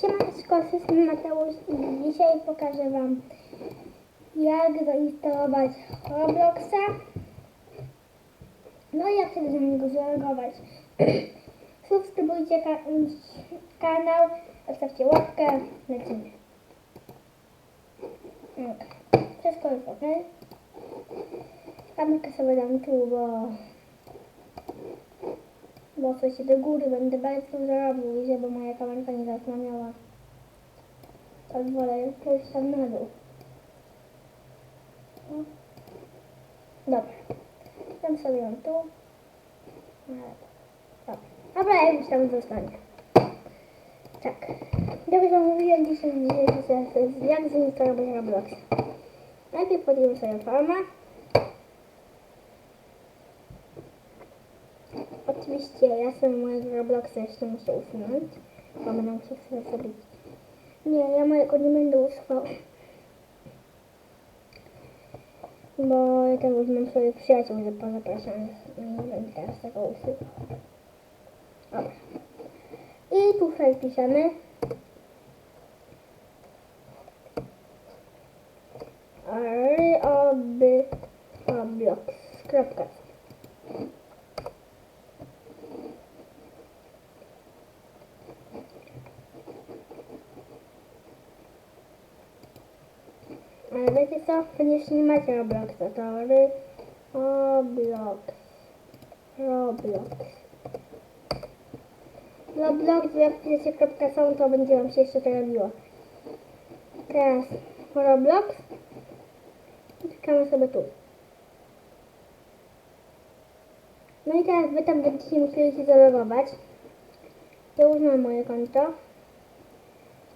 Siemaneczko, system Mateusz i dzisiaj pokażę Wam jak zainstalować Robloxa no i jak się do niego zalogować. Subskrybujcie ka kanał, zostawcie łapkę, lecimy. Ok, wszystko jest ok. Kamerkę sobie dam tu, bo w sensie do góry będę bardzo dużo robił i żeby moja kamerka nie zasłaniała. Tak wolę pójść tam na dół. No. Dobra. Tam sobie ją tu. Ale- Dobra. Ja już tam zostanie. Tak. Jak wam mówiłem dzisiaj, dzisiaj jak zainstalować Roblox. Najpierw podjemy sobie farmę. Oczywiście ja sobie mojego Robloxa jeszcze muszę usunąć, bo będę musiał sobie zrobić. Nie, ja mojego nie będę usuwał. Bo ja tam już mam swoich przyjaciół że pozapraszanych i będę teraz tego usuwał. Dobra. I tutaj piszemy Roblox. Ale wiecie co? To jeszcze nie macie Robloxa, to ry... Roblox. Roblox. Roblox, jak piszecie kropka są, to będzie wam się jeszcze to robiło. Teraz Roblox. Klikamy sobie tu. No i teraz wy tam będziecie musieli się zalogować. Ja już mam moje konto.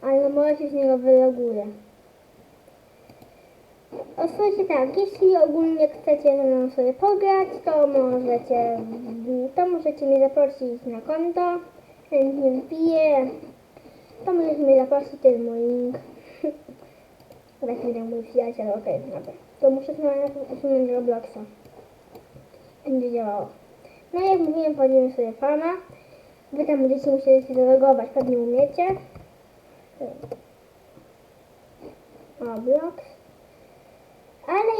Ale może się z niego wyloguję. Słuchajcie tak, jeśli ogólnie chcecie ze mną sobie pograć, to możecie, to możecie mnie zaprosić na konto, chętnie wbiję, to możecie mnie zaprosić, to jest mój link. Tak nie mój przyjaciel, okej, dobra. To muszę najpierw usunąć Robloxa. Będzie działało. No jak mówiłem, wchodzimy sobie farma. Wy tam będziecie musieli się zalogować, pewnie umiecie. Roblox.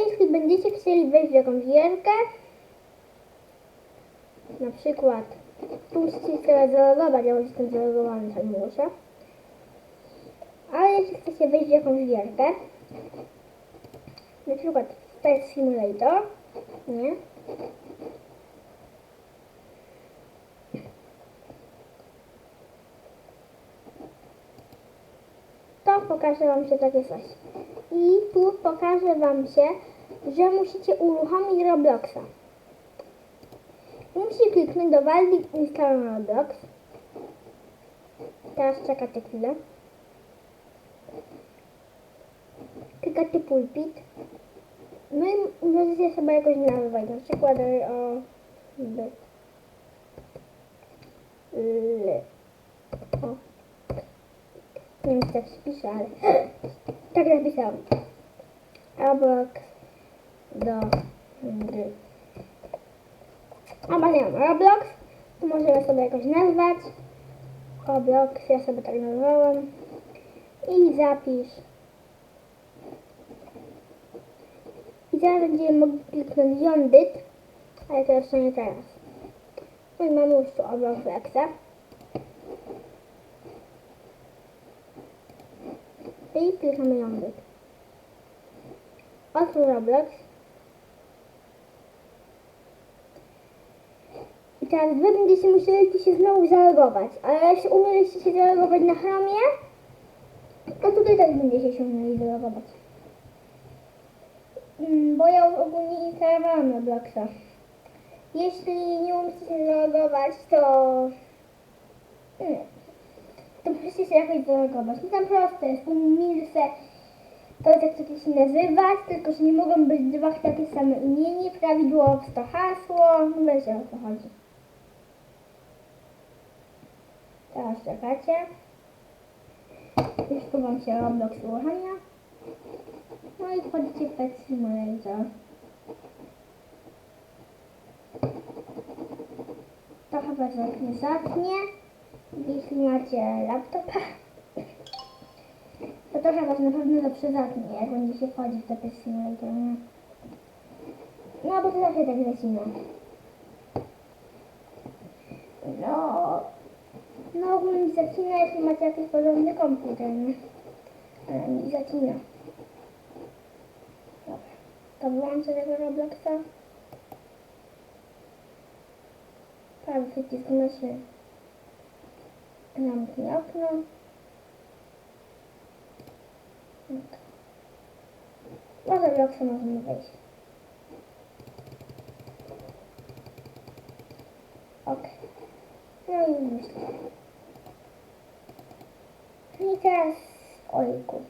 Jeśli będziecie chcieli wejść w jakąś gierkę, na przykład tu musicie zalogować, ja już jestem zalogowany, nie muszę. Ale jeśli chcecie wejść w jakąś gierkę, na przykład to simulator, nie? To pokażę Wam się takie coś. I tu pokażę Wam się, że musicie uruchomić Robloxa. Musicie kliknąć do walki install Roblox. Teraz czekacie chwilę. Klikacie pulpit. No i możecie sobie jakoś nazywać, na przykład o... Nie wiem, tak się pisze, ale tak napisałam. Roblox do gry. A nie Roblox, to możemy sobie jakoś nazwać. Roblox, ja sobie tak nazwałem. I zapisz. I zaraz będziemy mogli kliknąć Yondyt, ale to jeszcze nie teraz. No i mamy już tu Robloxa. I klikamy Yondyt. Otwórz Roblox. I teraz wy będziecie musieli się znowu zalogować. Ale jeśli umieliście się zalogować na Chromie, to tutaj też będziecie się umieli zalogować. Mm, Bo ja ogólnie instalowałam Robloxa. Jeśli nie umiecie się zalogować, to... Nie. To musicie się jakoś zalogować. No tam proste jest. Umilse to jest jak to się nazywać, tylko że nie mogą być dwa takie same imienie, prawidłowo to hasło, no wiecie o co chodzi. Teraz czekacie. Już tu wam się Roblox uruchamia. No i wchodzicie w Pet Simulator. To chyba zatnie, zatnie. Jeśli macie laptopa, trochę was na pewno zawsze zatnie, jak będzie się wchodzić w te Pet Simulator, nie? No, bo to zawsze tak zacina. No, no ogólnie zacina, jeśli macie jakiś porządny komputer, nie? Ale mi zacina. Dobra, to wyłączę tego Robloxa. Prawy przycisk myszy. Zamknij okno. Tak. No z Robloxa możemy wejść. Ok. No i myślę. No I teraz, ojku.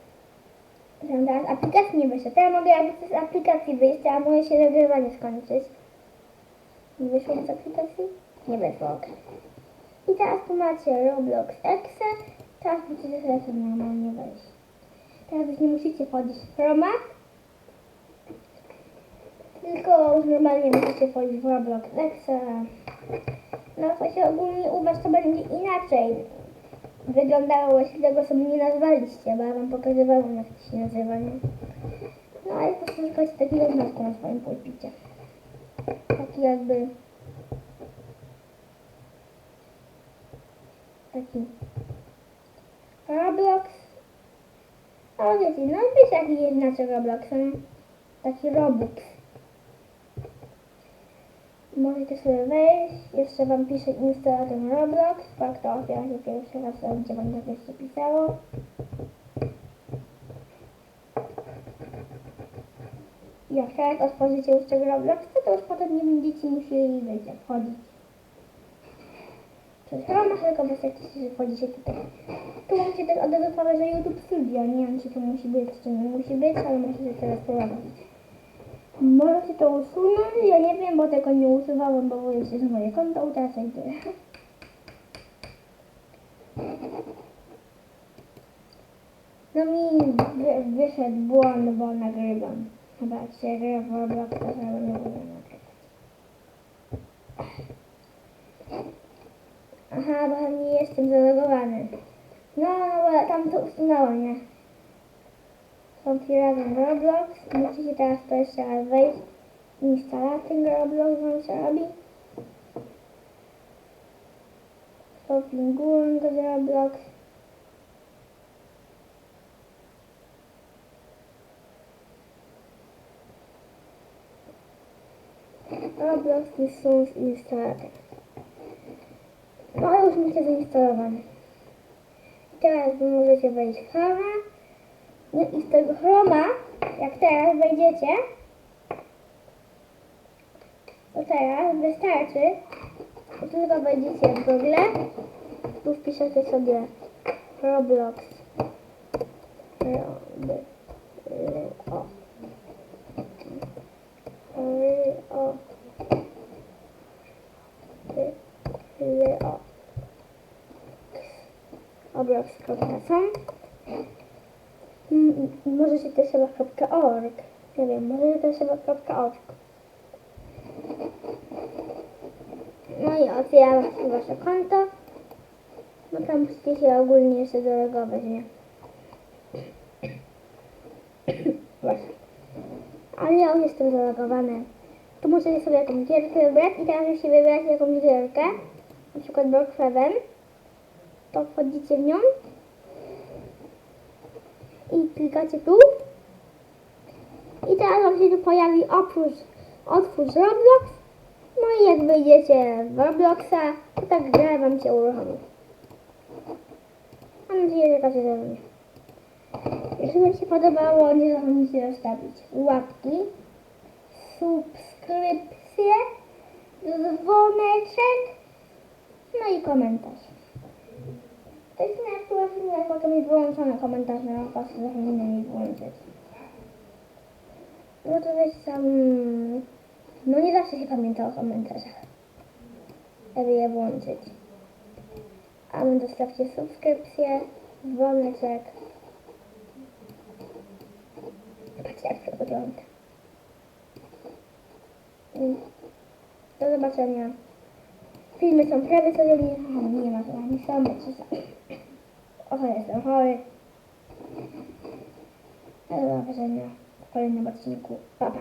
Że Teraz aplikacji nie wyszło. Teraz mogę jakby z aplikacji wyjść, a może się nagrywanie skończyć. Nie wyszło z aplikacji? Nie wyszło, ok. I teraz tu macie Roblox Exe. Teraz musicie sobie tu normalnie wejść. Teraz już nie musicie wchodzić w Chroma. Tylko już normalnie musicie wchodzić w Roblox Exe. No to się ogólnie u was to będzie inaczej wyglądało, jeśli tego sobie nie nazwaliście, bo ja wam pokazywałam jak to się nazywa, nie? No ale po prostu szukajcie takiego znaku na swoim pulpicie. Taki jakby... Taki... Roblox. O wiecie, no wiecie jaki jest znaczek Robloxa, nie? Taki Robux. Możecie sobie wejść, jeszcze wam pisze instalator Roblox, tak to otwiera się pierwszy raz, będzie wam tak jeszcze pisało. Jak teraz otworzycie już tego Robloxa, to już potem nie będziecie musieli wiecie, wchodzić. Przez Chroma, tylko jak się wchodzicie tutaj. Tu macie też od razu że YouTube Studio, nie wiem czy to musi być, czy nie musi być, ale możecie teraz prowadzić. Możecie to usunąć? Ja nie wiem, bo tego nie usuwałem, bo to jest moje konto, teraz idę. No mi wy, wyszedł błąd, bo nagrywam. Chyba się gra w Roblox, to chyba nie będę Aha, bo nie jestem zalogowany. No, no, bo tam to usunąłem, nie? Są razem Roblox. Musicie teraz to jeszcze raz wejść. Instalating Roblox wam się robi. Shoppingując z Roblox. Roblox są instalator. No już macie zainstalowane. Teraz możecie wejść w Chroma. No i z tego Chroma, jak teraz wejdziecie, to teraz wystarczy, że tylko wejdziecie w Google, tu wpiszecie sobie Roblox. Rob, o. o. o. Roblox.com Mm, Możecie też chyba .org. Nie wiem, możecie też chyba .org. No i otwieram wasze konto. No tam musicie się ogólnie jeszcze zalogować, nie? Właśnie. Ale ja jestem zalogowany. Tu możecie sobie jakąś gierkę wybrać i teraz jeśli wybieracie jakąś gierkę, na przykład Brookhaven, to wchodzicie w nią i klikacie tu. I teraz wam się tu pojawi oprócz, otwórz Roblox. No i jak wyjdziecie w Robloxa, to tak gra wam się uruchomi. Mam nadzieję, że każdy rozumie. Jeśli Wam się podobało, nie zapomnijcie zostawić łapki, subskrypcje, dzwoneczek, no i komentarz. To jest na filmie, potem mi wyłączone komentarze, na was zapomnę mi włączyć. No to weź tam... No nie zawsze się pamięta o komentarzach. Żeby je włączyć. A my dostawcie subskrypcję, dzwoneczek. Patrzcie jak to wygląda. Do zobaczenia. Filmy są prawie codziennie. O, nie ma to ani są, bo co za... O, jestem chory. Do zobaczenia w kolejnym odcinku. Pa, pa.